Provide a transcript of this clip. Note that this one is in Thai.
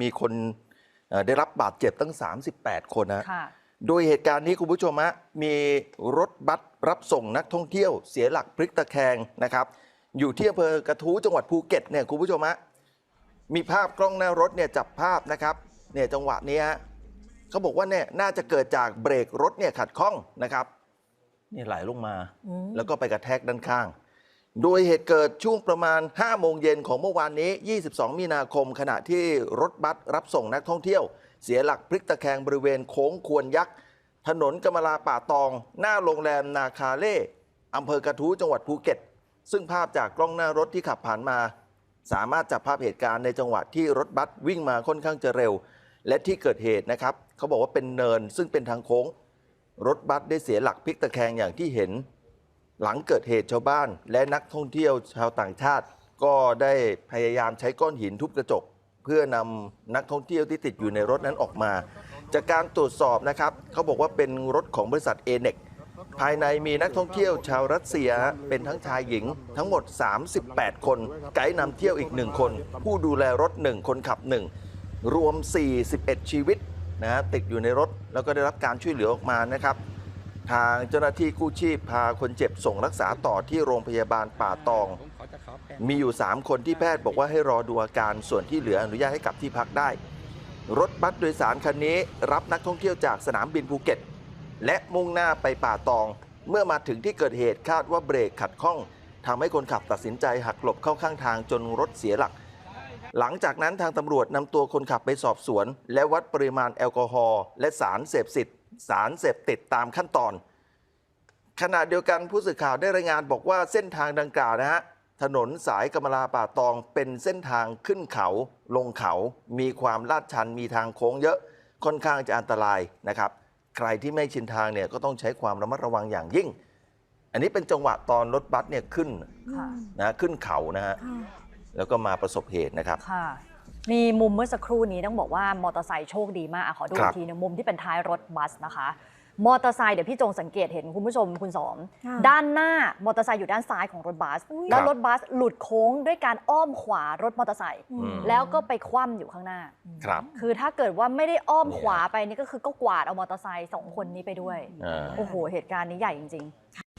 มีคนเอ่อได้รับบาดเจ็บตั้ง 38 คนนะค่ะโดยเหตุการณ์นี้คุณผู้ชมฮะมีรถบัสรับส่งนักท่องเที่ยวเสียหลักพลิกตะแคงนะครับ อยู่ที่อำเภอกระทู้จังหวัดภูเก็ตเนี่ยคุณผู้ชมฮะมีภาพกล้องหน้ารถเนี่ยจับภาพนะครับเนี่ยจังหวะนี้ฮะเขาบอกว่าเนี่ยน่าจะเกิดจากเบรกรถเนี่ยขัดข้องนะครับเนี่ยไหลลงมาอืมแล้วก็ไปกระแทกด้านข้าง โดยเหตุเกิดช่วงประมาณ 5 โมงเย็นของเมื่อวานนี้ 22 มีนาคม ขณะที่รถบัสรับส่งนักท่องเที่ยว เสียหลักพลิกตะแคงบริเวณโค้งควรยักษ์ ถนนกำมะลาป่าตอง หน้าโรงแรมนาคาเล่อำเภอกระทู้จังหวัดภูเก็ต ซึ่งภาพจากกล้องหน้ารถที่ขับผ่านมา สามารถจับภาพเหตุการณ์ในจังหวะที่รถบัสวิ่งมาค่อนข้างจะเร็ว และที่เกิดเหตุนะครับ เขาบอกว่าเป็นเนินซึ่งเป็นทางโค้ง รถบัสได้เสียหลักพลิกตะแคงอย่างที่เห็น หลังเกิดเหตุชาวบ้าน และนักท่องเที่ยวชาวต่างชาติ ก็ได้พยายามใช้ก้อนหินทุบกระจก เพื่อนำนักท่องเที่ยวที่ติดอยู่ในรถนั้นออกมา จากการตรวจสอบนะครับเขาบอกว่าเป็นรถของบริษัทเอเน็กภายในมีนักท่องเที่ยวชาวรัสเซียเป็นทั้งชายหญิงทั้งหมด 38 คน ไกด์นำเที่ยวอีก 1 คน ผู้ดูแลรถ 1 คนขับ 1 รวม 41 ชีวิตนะฮะติดอยู่ในรถแล้วก็ได้รับการช่วยเหลือออกมานะครับ ทางเจ้าหน้าที่กู้ชีพพาคนเจ็บส่งรักษาต่อที่โรงพยาบาลป่าตอง มีอยู่ 3 คนที่แพทย์บอกว่าให้รอดูอาการส่วนที่เหลืออนุญาตให้กลับที่พักได้ รถบัสโดยสารคันนี้รับนักท่องเที่ยวจากสนามบินภูเก็ต และมุ่งหน้าไปป่าตอง เมื่อมาถึงที่เกิดเหตุคาดว่าเบรกขัดข้องทำให้คนขับตัดสินใจหักหลบเข้าข้างทางจนรถเสียหลัก หลังจากนั้นทางตำรวจนำตัวคนขับไปสอบสวน และวัดปริมาณแอลกอฮอล์และสารเสพสิทธิ์ สารเสพติดตามขั้นตอน ขณะเดียวกันผู้สื่อข่าวได้รายงานบอกว่าเส้นทางดังกล่าวนะฮะถนนสายกำมะลาป่าตองเป็นเส้นทางขึ้นเขาลงเขา มีความลาดชันมีทางโค้งเยอะค่อนข้างจะอันตรายนะครับ ใครที่ไม่ชินทางเนี่ยก็ต้องใช้ความระมัดระวังอย่างยิ่ง อันนี้เป็นจังหวะตอนรถบัสเนี่ยขึ้นค่ะนะขึ้นเขานะฮะแล้วก็มาประสบเหตุนะครับ ค่ะ มีมุมเมื่อสักครู่นี้ต้องบอกว่ามอเตอร์ไซค์โชคดีมากอะขอดูครัอีบกทีหนึงมุมที่เป็นท้ายรถบัสนะคะ มอเตอร์ไซค์เดี๋ยวพี่จงสังเกตเห็นคุณผู้ชมคุณสอมค่ะด้านหน้ามอเตอร์ไซค์อยู่ด้านซ้ายของรถบัสอุ๊ยแล้วรถบัสหลุดโค้งด้วยการอ้อมขวารถมอเตอร์ไซค์อืม แล้วก็ไปคว่ำอยู่ข้างหน้า ครับ คือถ้าเกิดว่าไม่ได้อ้อมเนี่ยขวาไปนี่ก็คือก็กวาดเอามอเตอร์ไซค์สองคนนี้ไปด้วย อ่า โอ้โห เหตุการณ์นี้ใหญ่จริง ๆ